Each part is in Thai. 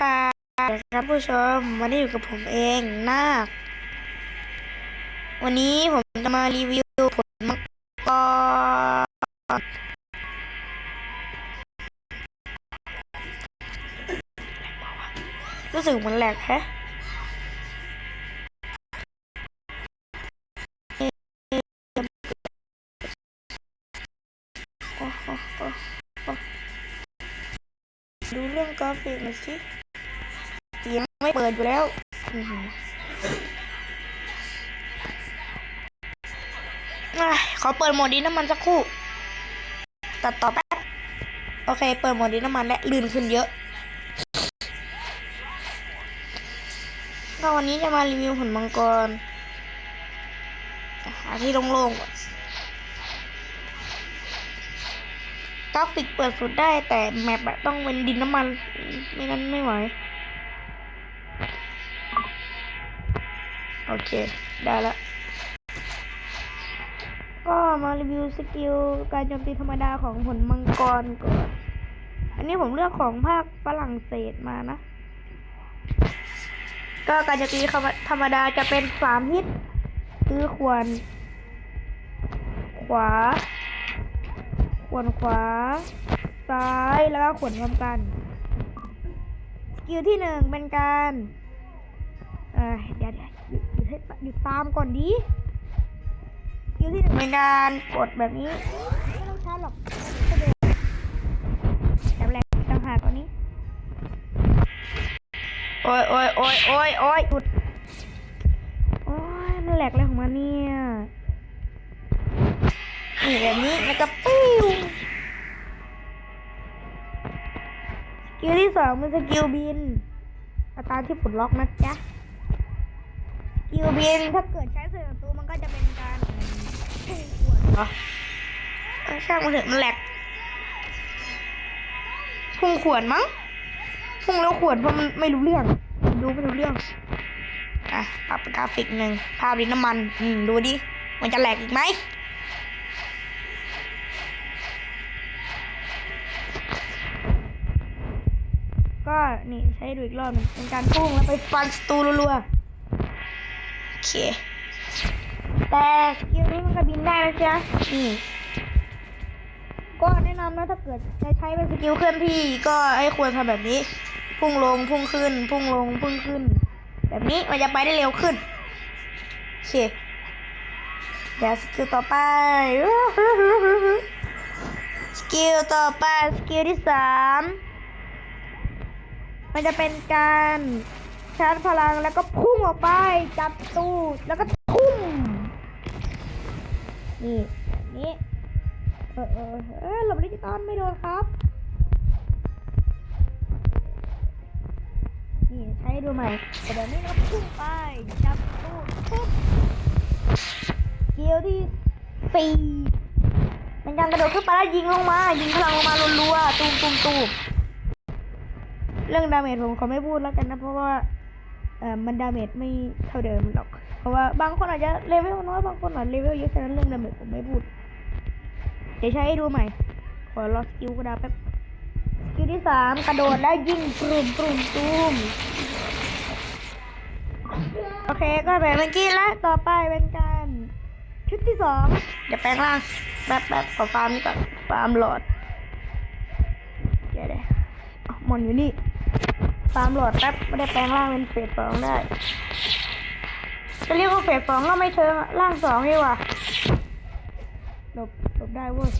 สวัสดีครับผู้ชม วันนี้อยู่กับผมเองนาควันนี้ผมจะมารีวิวผลมังกรรู้สึกเหมันแหลกแฮะดูเรื่องกราฟิกหน่อยสิ ไม่เปิดอยู่แล้วอื้อหืออะขอเปิดโหมดดินน้ำมันสักครู่ ตัดต่อแป๊บ โอเค เปิดโหมดดินน้ำมันและลื่นขึ้นเยอะ ก็วันนี้จะมารีวิวผลมังกร หาที่โล่งๆก่อนกราฟิกเปิดสุดได้แต่แมปอะต้องเป็นดินน้ำมัน ไม่งั้นไม่ไหว โอเค ได้ละ ก็มารีวิวสกิลการโจมตีธรรมดาของผลมังกรก่อน อันนี้ผมเลือกของภาคฝรั่งเศสมานะ ก็การโจมตีธรรมดาจะเป็นสามฮิตคือควร ขวาขวนขวา ซ้ายแล้วก็ขวนพร้อมกัน สกิลที่หนึ่งเป็นการ หยุดตามก่อนดิสกิลที่หนึ่งเป็นการกดแบบนี้ ไม่ต้องช้าหรอกก็เดินแรกต่างหากกว่านี้ โอ้ยโอ้ยโอ้ยโอ้ยโอ้ยหยุด โอ้ยมันแหลกอะไรของมันเนี่ยนี่แบบนี้แล้วก็ปิ้วสกิลที่สองเป็นสกิลบิน เอาตามที่ปลดล็อกนะจ๊ะ กิลบินถ้าเกิดใช้ใส่ศัตรูมันก็จะเป็นการพุ่งขวดเหรอเออช่างมันเถอะมันแหลกพุ่งขวดมั้งพุ่งแล้วขวดเพราะมันไม่รู้เรื่อง ดูไม่รู้เรื่องอะปรับเป็นกราฟิกหนึ่งภาพดินน้ำมัน อืมดูดิ มันจะแหลกอีกไหมก็นี่ใช้ดูอีกรอบหนึงเป็นการพุ่งแล้วไปฟันสตูรัวๆโอ เค แต่สกิลนี้มันก็บินได้นะจ๊ะนี่ก็แนะนำนะถ้าเกิดจะใช้เป็นสกิลเคลื่อนที่ก็ให้ควรทำแบบนี้ พุ่งลงพุ่งขึ้น พุ่งลงพุ่งขึ้น แบบนี้มันจะไปได้เร็วขึ้นโอเคเดี๋ยวสกิลต่อไปสกิลต่อไปสกิลที่สามมันจะเป็นการ ชาร์จพลังแล้วก็พุ่งออกไปจับตู้แล้วก็ทุ่มนี่แบบนี้เออเออเออหลบดิจิตอลไม่โดนครับนี่ใช้ดูใหม่แต่เดี๋ยวนี้เราพุ่งไปจับตู้ปุ๊บเกียวที่สี่เป็นการกระโดดขึ้นไปแล้วยิงลงมา ยิงพลังลงมารัวๆตูมตูมตูมเรื่องดาเมจผมขอไม่พูดแล้วกันนะเพราะว่า มันดาเมจไม่เท่าเดิมหรอก เพราะว่าบางคนอาจจะเลเวลน้อยบางคนอาจจะเลเวลเยอะฉะนั้นเรื่องดาเมจผมไม่พูด เดี๋ยวใช้ให้ดูใหม่ ขอรอสกิลกระดาษแป๊บสกิลที่สามกระโดดแล้ยิงปรุมปรุมตูมโอเคก็แบบเมื่อกี้แล้วต่อไปเป็นการชุดที่สองเดี๋ยวแปลงร่างแบบแบบขอฟาร์มนี่ก่อนฟาร์มหลอดเดี๋ยวเดี๋ยวอ้าวหมอนอยู่นี่ ตามโหลดแป๊บไม่ได้แปลงร่างเป็นเฟสสองได้ จะเรียกว่าเฟสสองก็ไม่เชิงอะร่างสองดีกว่าหลบหลบได้เว้ย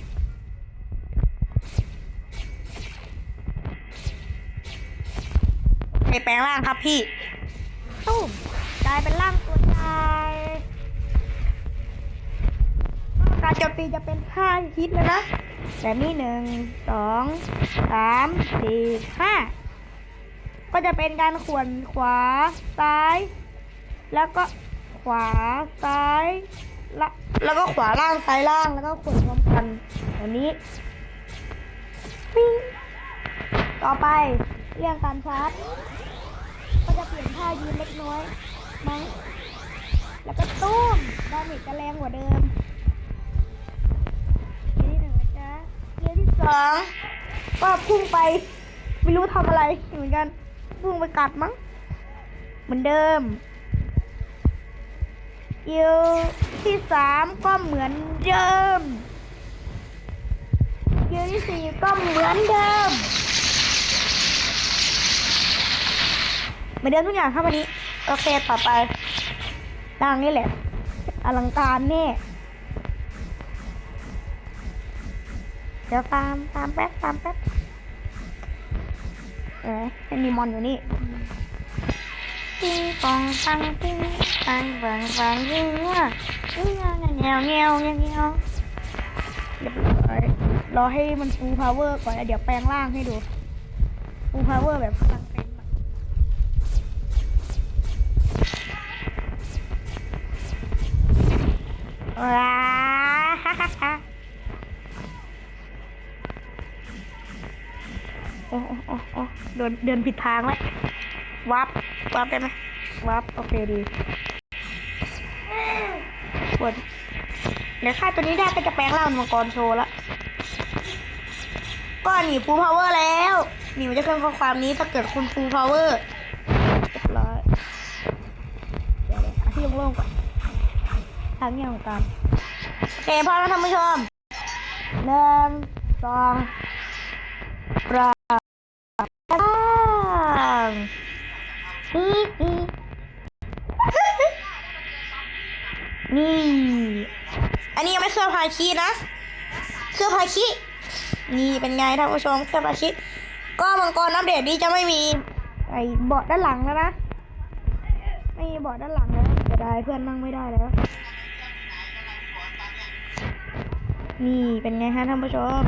ไปแปลงร่างครับพี่ตุ้มกลายเป็นร่างตัวชายการโจมตีจะเป็นห้าฮิตแล้วนะแบบนี้หนึ่งสองสามสี่ห้า ก็จะเป็นการขวนขวาซ้าย แล้วก็ขวาซ้ายละแล้วก็ขวาล่างซ้ายล่างแล้วก็ขวนพร้อมกันแบบนี้ปิ้งต่อไปเรื่องการชาร์จก็จะเปลี่ยนท่ายืนเล็กน้อยมั้งแล้วก็ตุ้มดาเมจจะแรงกว่าเดิมเกียร์ที่หนึ่งนะจ๊ะเกียร์ที่สองก็พุ่งไปไม่รู้ทำอะไรเหมือนกัน พุ่งไปกัดมั้ง เหมือนเดิมสกิลที่สามก็เหมือนเดิมสกิลที่สี่ก็เหมือนเดิม เหมือนเดิมทุกอย่างครับวันนี้โอเคต่อไปดังนี่แหละ อลังการแน่เดี๋ยวตามตามแป๊บตามแป๊บ เอ้ยเป็นมีมอนอยู่นี่ปิ้งปองปังปิ้งปังปังปังยิงว่ะเงี้ยเงี้ยเงี้ยวเงี้ยวเงี้ยวเรียบร้อยรอให้มันฟูลพาวเวอร์ก่อนแล้วเดี๋ยวแปลงร่างให้ดูฟูลพาวเวอร์แบบพลังเต็มอะว้า อ้โอ้โอ้โอ้เดินเดินผิดทางแล้ววับวับได้ไหมวับโอเคดีปวดเดี๋ยวค่าตัวนี้ได้ก็จะแปลงร่างมังกรโชว์ละก็หนีฟูลพาวเวอร์แล้วหนีมันจะขึ้นข้อความนี้ถ้าเกิดคุณฟูลพาวเวอร์เรียบร้อยเดี๋ยวเดี๋ยวเอาที่โล่งๆก่อนทางเงียบกันโอเคพร้อมแล้วท่านผู้ชมหนึ่งสองปรา นี้ยังไม่เครื่องพาคีนะ เครื่องพาคีนี่เป็นไงท่านผู้ชมเครื่องพาคีก็มังกรอัปเดตนี้จะไม่มีไอ้เบาะด้านหลังแล้วนะ ไม่มีเบาะด้านหลังแล้วจะได้เพื่อนนั่งไม่ได้แล้ว นี่เป็นไงฮะท่านผู้ชม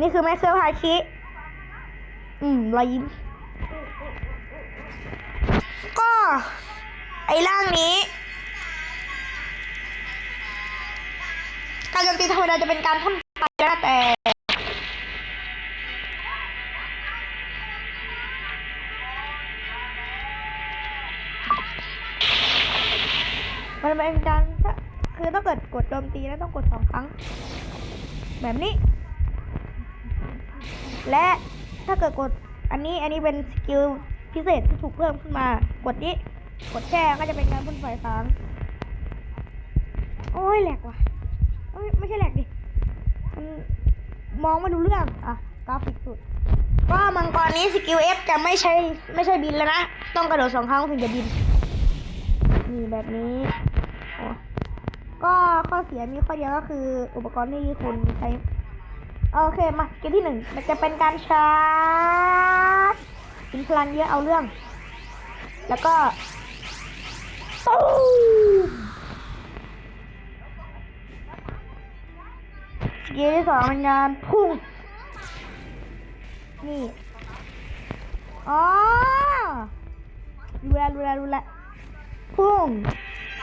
นี่คือแม่เครื่องพาคิอืมรอยยิ้ม ก็ไอ้ร่างนี้ การโจมตีธรรมดาจะเป็นการพ่นไฟนะแต่มันเป็นการถ้าคือถ้าเกิดกดโจมตีแล้วต้องกดสองครั้ง แบบนี้ และถ้าเกิดกดอันนี้อันนี้เป็นสกิลพิเศษที่ถูกเพิ่มขึ้นมา กดนี้ กดแช่ก็จะเป็นการพ่นไฟค้าง โอ้ยแหลกว่ะ ไม่ใช่แหลกดิมันมองไม่รู้เรื่อง อะกราฟิกสุด ก็มังกรนี้สกิล F จะไม่ใช่ไม่ใช่บินแล้วนะ ต้องกระโดดสองครั้งถึงจะบิน นี่แบบนี้ก็ข้อเสียมีข้อเดียวก็คืออุปกรณ์ที่คุณใช้ โอเคมาสกิลที่หนึ่งมันจะเป็นการชาร์จกินพลังเยอะเอาเรื่อง แล้วก็ตู มสกิลที่สองเป็นงานพุ่ง นี่ อ๋อรู้แล้วรู้แล้วรู้แล้วพุ่ง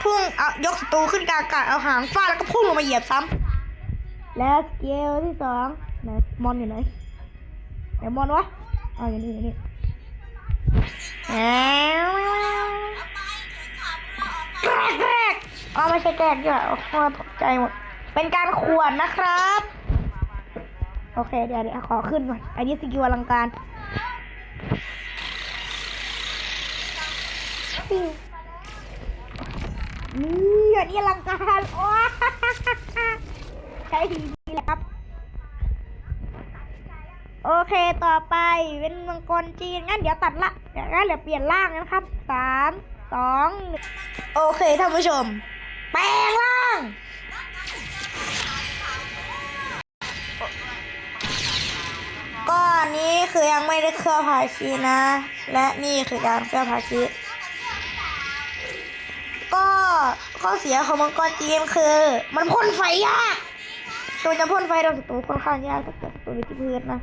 พุ่ง เอายกศัตรูขึ้นกลางอากาศเอาหางฟาดแล้วก็พุ่งลงมาเหยียบซ้ำและสเกลที่สองไหนมอนอยู่ไหนไหนมอนวะอ๋ออยู่นี่อยู่นี่แอ้วแกรกแกรกอ๋อไม่ใช่แกรกด้วยโอ้โหตกใจหมด เป็นการขวนนะครับ โอเค เดี๋ยวเดี๋ยวขอขึ้นก่อนอันนี้สกิลอลังการนี่อันนี้อลังการโอ้ใช้ทีนี้แหละครับโอเค ต่อไปเป็นมังกรจีน งั้นเดี๋ยวตัดละเดี๋ยวงั้นเดี๋ยวเปลี่ยนร่างนะครับสามสองหนึ่งโอเคท่านผู้ชม แปลงร่าง อันนี้คือยังไม่ได้เคลือบพาชีนะ และนี่คือการเคลือบพาชีก็ข้อเสียของมังกรจีนคือ มันพ่นไฟยากคือมันจะพ่นไฟโดนศัตรูค่อนข้างยากถ้าเกิดศัตรูอยู่ที่พื้นนะ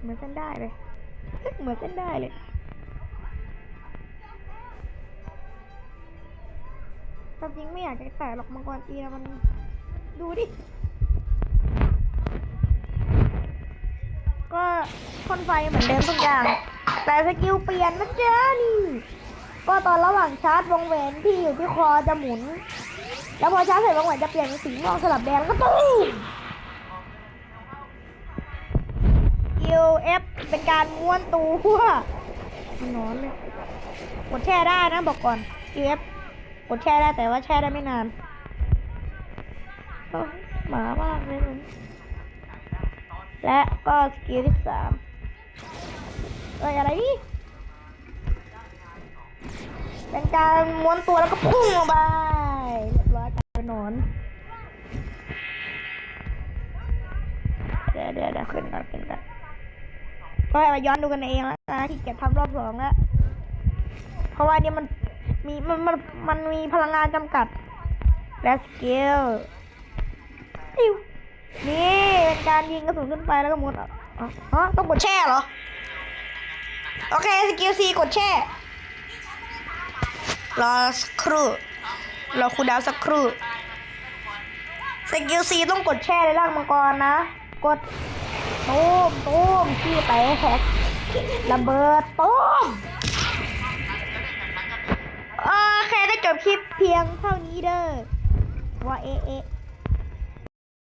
เหมือนเส้นได้เลย เหมือนเส้นได้เลยความจริงไม่อยากจะแตะหรอกมังกรจีนะมันดูดิ ก็พ่นไฟเหมือนเดิมทุกอย่าง แต่สกิลเปลี่ยนนะจ๊ะนี่ก็ตอนระหว่างชาร์จวงแหวนที่อยู่ที่คอจะหมุน แล้วพอชาร์จเสร็จวงแหวนจะเปลี่ยนเป็นสีม่วงสลับแดงแล้วก็ตุ้มสกิล F เป็นการม้วนตัวมันนอนเลยกดแช่ได้นะบอกก่อน Q F กดแช่ได้แต่ว่าแช่ได้ไม่นานหมามาเลยมัน และก็สกิลที่สามเอ้ยอะไรนี่เป็นการม้วนตัวแล้วก็พุ่งออกไปเรียบร้อยกลายเป็นนอนเดี๋ยวเดี๋ยวเดี๋ยวขึ้นก่อนขึ้นก่อนก็ให้มาย้อนดูกันเองแล้วนะที่เก็บทำรอบสองแล้วเพราะว่านี่มันมีมันมันมันมีพลังงานจำกัดและสกิลอิ๊ว นี่เป็นการยิงกระสุนขึ้นไปแล้วก็มุดออกอ๋อต้องกดแช่เหรอ โอเคสกิลซีกดแช่ รอสักครู่ รอคูดาวสักครู่สกิลซีต้องกดแช่ในร่างมังกรนะ กดตูมตูมขี้ไปแฮกระเบิดตูมโอเคได้จบคลิปเพียงเท่านี้เด้อว่าเอะเอะ